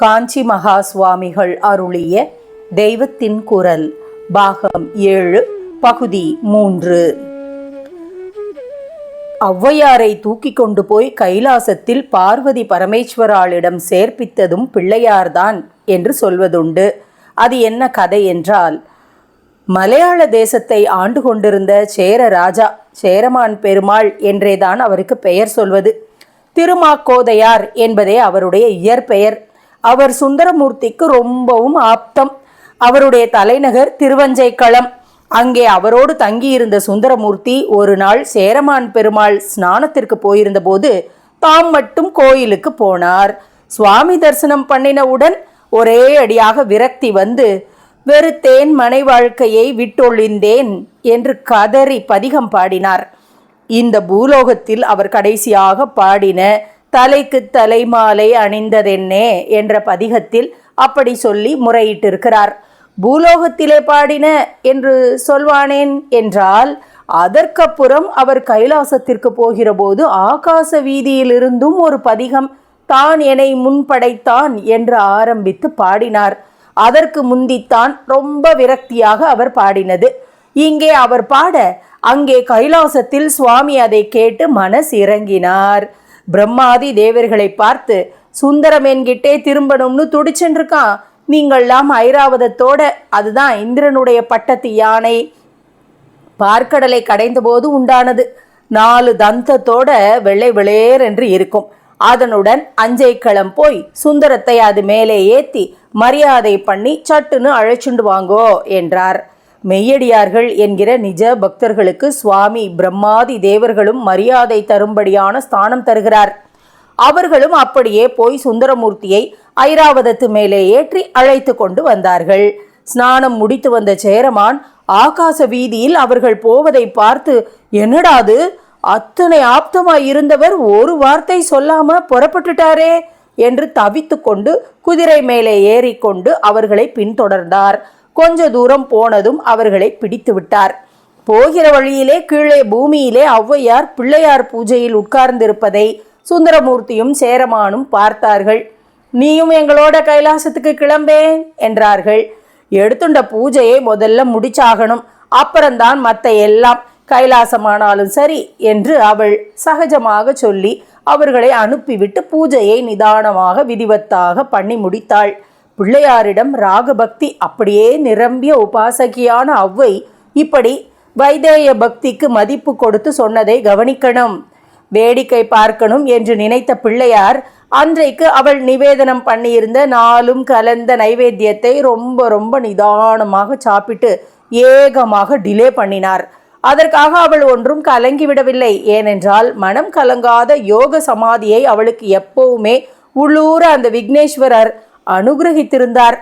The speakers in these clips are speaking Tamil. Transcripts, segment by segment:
காஞ்சி மகா சுவாமிகள் அருளிய தெய்வத்தின் குரல் பாகம் ஏழு பகுதி மூன்று. ஔவையாரை தூக்கி கொண்டு போய் கைலாசத்தில் பார்வதி பரமேஸ்வராளிடம் சேர்ப்பித்ததும் பிள்ளையார்தான் என்று சொல்வதுண்டு. அது என்ன கதை என்றால் மலையாள தேசத்தை ஆண்டு கொண்டிருந்த சேர ராஜா சேரமான் பெருமாள் என்றேதான் அவருக்கு பெயர் சொல்வது. திருமாக்கோதையார் என்பதே அவருடைய இயற்பெயர். அவர் சுந்தரமூர்த்திக்கு ரொம்பவும் ஆப்தம். அவருடைய தலைநகர் திருவஞ்சைக்களம். அங்கே அவரோடு தங்கியிருந்த சுந்தரமூர்த்தி ஒரு நாள் சேரமான் பெருமாள் ஸ்நானத்திற்கு போயிருந்தபோது தாம் மட்டும் கோயிலுக்கு போனார். சுவாமி தரிசனம் பண்ணினவுடன் ஒரே அடியாக விரக்தி வந்து வெறுத்தேன் மனை வாழ்க்கையை விட்டொழிந்தேன் என்று கதறி பதிகம் பாடினார். இந்த பூலோகத்தில் அவர் கடைசியாக பாடின தலைக்கு தலைமாலை அணிந்ததென்னே என்ற பதிகத்தில் அப்படி சொல்லி முறையிட்டிருக்கிறார். பூலோகத்திலே பாடின என்று சொல்வானேன் என்றால் அதற்கப்புறம் அவர் கைலாசத்திற்கு போகிறபோது ஆகாச வீதியிலிருந்தும் ஒரு பதிகம் தான் என்னை முன்படைத்தான் என்று ஆரம்பித்து பாடினார். அதற்கு முந்தித்தான் ரொம்ப விரக்தியாக அவர் பாடினது. இங்கே அவர் பாட அங்கே கைலாசத்தில் சுவாமி அதை கேட்டு மனசு இறங்கினார் பிரம்மாதி தேவர்களை பார்த்து சுந்தரம் என்கிட்டே திரும்பணும்னு துடிச்சென்றிருக்கான். நீங்கள்லாம் ஐராவதத்தோட அதுதான் இந்திரனுடைய பட்டத்து யானை. பார்க்கடலை கடைந்தபோது உண்டானது. நாலு தந்தத்தோட வெள்ளை வெளேர் என்று இருக்கும். அதனுடன் அஞ்சைக்களம் போய் சுந்தரத்தை அது மேலே ஏத்தி மரியாதை பண்ணி சட்டுன்னு அழைச்சுண்டு வாங்கோ என்றார். மெய்யடியார்கள் என்கிற நிஜ பக்தர்களுக்கு சுவாமி பிரம்மாதி தேவர்களும் மரியாதை தரும்படியான ஸ்தானம் தருகிறார். அவர்களும் அப்படியே போய் சுந்தரமூர்த்தியை ஐராவதத்து மேலே ஏற்றி அழைத்து கொண்டு வந்தார்கள். ஸ்நானம் முடித்து வந்த சேரமான் ஆகாச வீதியில் அவர்கள் போவதை பார்த்து என்னடாது அத்தனை ஆப்தமாய் இருந்தவர் ஒரு வார்த்தை சொல்லாம புறப்பட்டுட்டாரே என்று தவித்து கொண்டு குதிரை மேலே ஏறிக்கொண்டு அவர்களை பின்தொடர்ந்தார். கொஞ்ச தூரம் போனதும் அவர்களை பிடித்து விட்டார். போகிற வழியிலே கீழே பூமியிலே ஔவையார் பிள்ளையார் பூஜையில் உட்கார்ந்திருப்பதை சுந்தரமூர்த்தியும் சேரமானும் பார்த்தார்கள். நீயும் எங்களோட கைலாசத்துக்கு கிளம்பேன் என்றார்கள். எடுத்துண்ட பூஜையை முதல்ல முடிச்சாகணும். அப்புறம்தான் மற்ற எல்லாம் கைலாசமானாலும் சரி என்று அவள் சகஜமாக சொல்லி அவர்களை அனுப்பிவிட்டு பூஜையை நிதானமாக விதிவத்தாக பண்ணி முடித்தாள். பிள்ளையாரிடம் ராகபக்தி அப்படியே நிரம்பிய உபாசகியான அவ்வை இப்படி வைதேய பக்திக்கு மதிப்பு கொடுத்து சொன்னதை கவனிக்கணும். வேடிக்கை பார்க்கணும் என்று நினைத்த பிள்ளையார் அன்றைக்கு அவள் நிவேதனம் பண்ணியிருந்த நாளும் கலந்த நைவேத்தியத்தை ரொம்ப ரொம்ப நிதானமாக சாப்பிட்டு ஏகமாக டிலே பண்ணினார். அதற்காக அவள் ஒன்றும் கலங்கிவிடவில்லை ஏனென்றால் மனம் கலங்காத யோக சமாதியை அவளுக்கு எப்பவுமே உள்ளூர அந்த விக்னேஸ்வரர் அனுகிரகித்திருந்தார்.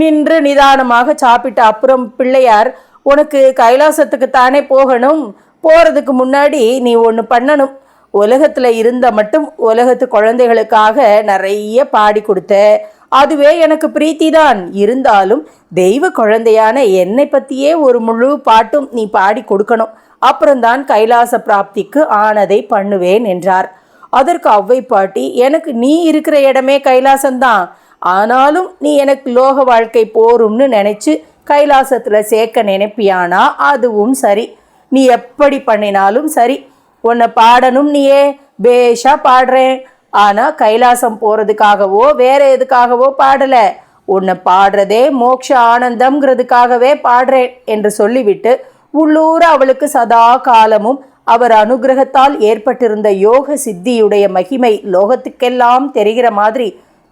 நின்று நிதானமாக சாப்பிட்ட அப்புறம் பிள்ளையார் உனக்கு கைலாசத்துக்கு தானே போகணும்? போகிறதுக்கு முன்னாடி நீ ஒன்று பண்ணணும். உலகத்தில் இருந்த மட்டும் உலகத்து குழந்தைகளுக்காக நிறைய பாடி கொடுத்த. அதுவே எனக்கு பிரீத்தி தான் இருந்தாலும் தெய்வ குழந்தையான என்னை பற்றியே ஒரு முழு பாட்டும் நீ பாடி கொடுக்கணும். அப்புறம்தான் கைலாச பிராப்திக்கு ஆனதை பண்ணுவேன் என்றார். அதற்கு அவ்வை பாட்டி எனக்கு நீ இருக்கிற இடமே கைலாசம்தான். ஆனாலும் நீ எனக்கு லோக வாழ்க்கை போரும்னு நினச்சி கைலாசத்தில் சேர்க்க நினைப்பியானா? அதுவும் சரி. நீ எப்படி பண்ணினாலும் சரி. உன்னை பாடணும் நீயே. பேஷாக பாடுறேன். ஆனால் கைலாசம் போகிறதுக்காகவோ வேற எதுக்காகவோ பாடலை. உன்னை பாடுறதே மோக்ஷ ஆனந்தம்ங்கிறதுக்காகவே பாடுறேன் என்று சொல்லிவிட்டு உள்ளூர் அவளுக்கு சதா காலமும் அவர் அனுகிரகத்தால் ஏற்பட்டிருந்த யோக சித்தியுடைய மகிமை லோகத்துக்கெல்லாம் தெரிகிற மாதிரி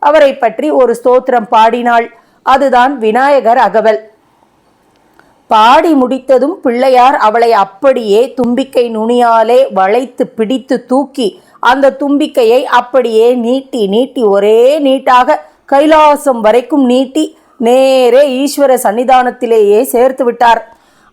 அவரை பற்றி ஒரு ஸ்தோத்திரம் பாடினாள். அதுதான் விநாயகர் அகவல். பாடி முடித்ததும் பிள்ளையார் அவளை அப்படியே தும்பிக்கை நுனியாலே வளைத்து பிடித்து தூக்கி அந்த தும்பிக்கையை அப்படியே நீட்டி நீட்டி ஒரே நீட்டாக கைலாசம் வரைக்கும் நீட்டி நேரே ஈஸ்வர சன்னிதானத்திலேயே சேர்த்து விட்டார்.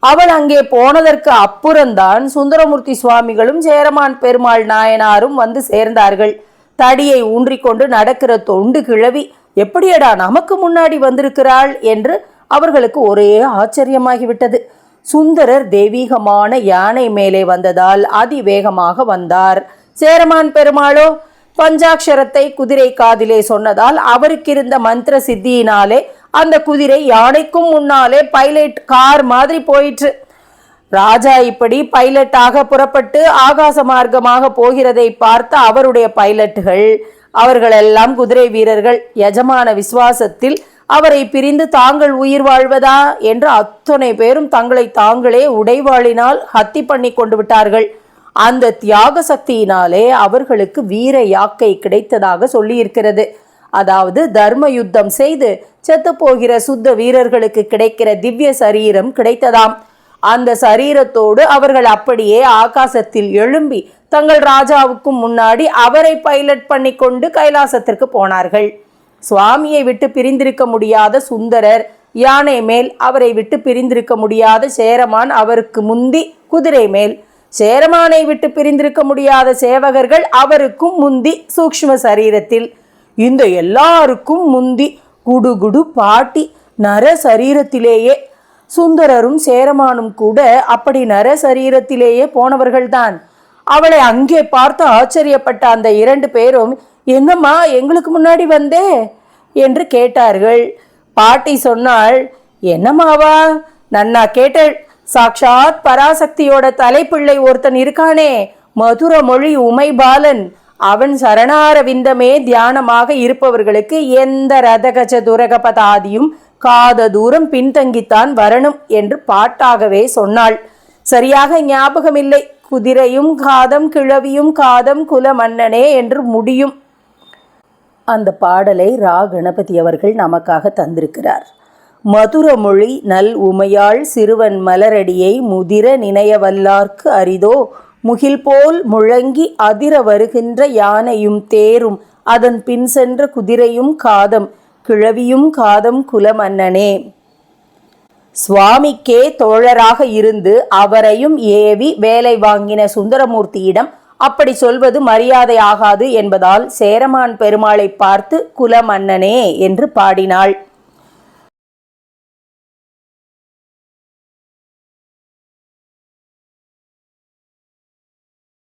அவள் அங்கே போனதற்கு அப்புறம்தான் சுந்தரமூர்த்தி சுவாமிகளும் சேரமான் பெருமாள் நாயனாரும் வந்து சேர்ந்தார்கள். தடியை ஊன்றிக்கொண்டு நடக்கிற தொண்டு கிழவி எப்படியடா நமக்கு முன்னாடி வந்திருக்கிறாள் என்று அவர்களுக்கு ஒரே ஆச்சரியமாகிவிட்டது. சுந்தரர் தெய்வீகமான யானை மேலே வந்ததால் அதிவேகமாக வந்தார். சேரமான் பெருமாளோ பஞ்சாட்சரத்தை குதிரை காதிலே சொன்னதால் அவருக்கிருந்த மந்திர சித்தியினாலே அந்த குதிரை யானைக்கும் முன்னாலே பைலட் கார் மாதிரி போயிற்று. ராஜா இப்படி பைலட்டாக புறப்பட்டு ஆகாச மார்க்கமாக போகிறதை பார்த்த அவருடைய பைலட்டுகள் அவர்களெல்லாம் குதிரை வீரர்கள் எஜமான விசுவாசத்தில் அவரை பிரிந்து தாங்கள் உயிர் வாழ்வதா என்று அத்தனை பேரும் தங்களை தாங்களே உடைவாளினால் ஹத்தி பண்ணி கொண்டு விட்டார்கள். அந்த தியாக சக்தியினாலே அவர்களுக்கு வீர யாக்கை கிடைத்ததாக சொல்லியிருக்கிறது. அதாவது தர்ம யுத்தம் செய்து செத்துப்போகிற சுத்த வீரர்களுக்கு கிடைக்கிற திவ்ய சரீரம் கிடைத்ததாம். அந்த சரீரத்தோடு அவர்கள் அப்படியே ஆகாசத்தில் எழும்பி தங்கள் ராஜாவுக்கும் முன்னாடி அவரை பைலட் பண்ணி கொண்டு கைலாசத்திற்கு போனார்கள். சுவாமியை விட்டு பிரிந்திருக்க முடியாத சுந்தரர் யானை மேல் அவரை விட்டு பிரிந்திருக்க முடியாத சேரமான் அவருக்கு முந்தி குதிரை மேல். சேரமானை விட்டு பிரிந்திருக்க முடியாத சேவகர்கள் அவருக்கும் முந்தி சூக்ஷ்ம சரீரத்தில். இந்த எல்லாருக்கும் முந்தி குடுகுடு பாட்டி நர சரீரத்திலேயே சுந்தரரும் சேரமானும் கூட அப்படி நர சரீரத்திலேயே போனவர்கள்தான். அவளை அங்கே பார்த்து ஆச்சரியப்பட்ட அந்த இரண்டு பேரும் என்னம்மா எங்களுக்கு முன்னாடி வந்தே? என்று கேட்டார்கள். பாட்டி சொன்னாள் என்னம்மாவா நன்னா கேட்டள் சாக்ஷாத் பராசக்தியோட தலைப்பிள்ளை ஒருத்தன் இருக்கானே மதுர மொழி உமைபாலன். அவன் சரணார விந்தமே தியானமாக இருப்பவர்களுக்கு எந்த ரதகஜ துரகபதாதியும் காத தூரம் பின்தங்கித்தான் வரணும் என்று பாட்டாகவே சொன்னாள். சரியாக ஞாபகமில்லை. குதிரையும் காதம் கிழவியும் காதம் குல மன்னனே என்று முடியும். அந்த பாடலை ரா. கணபதி அவர்கள் நமக்காக தந்திருக்கிறார். மதுர மொழி நல் உமையாள் சிறுவன் மலரடியை முதிர நினையவல்லார்க்கு அரிதோ? முகில் போல் முழங்கி அதிர வருகின்ற யானையும் தேரும். அதன் பின் சென்ற குதிரையும் காதம். கிழவியும் காதம் குலமன்னனே. சுவாமிக்கே தோழராக இருந்து அவரையும் ஏவி வேலை வாங்கின சுந்தரமூர்த்தியிடம் அப்படி சொல்வது மரியாதை ஆகாது என்பதால் சேரமான் பெருமாளை பார்த்து குலமன்னனே என்று பாடினாள்.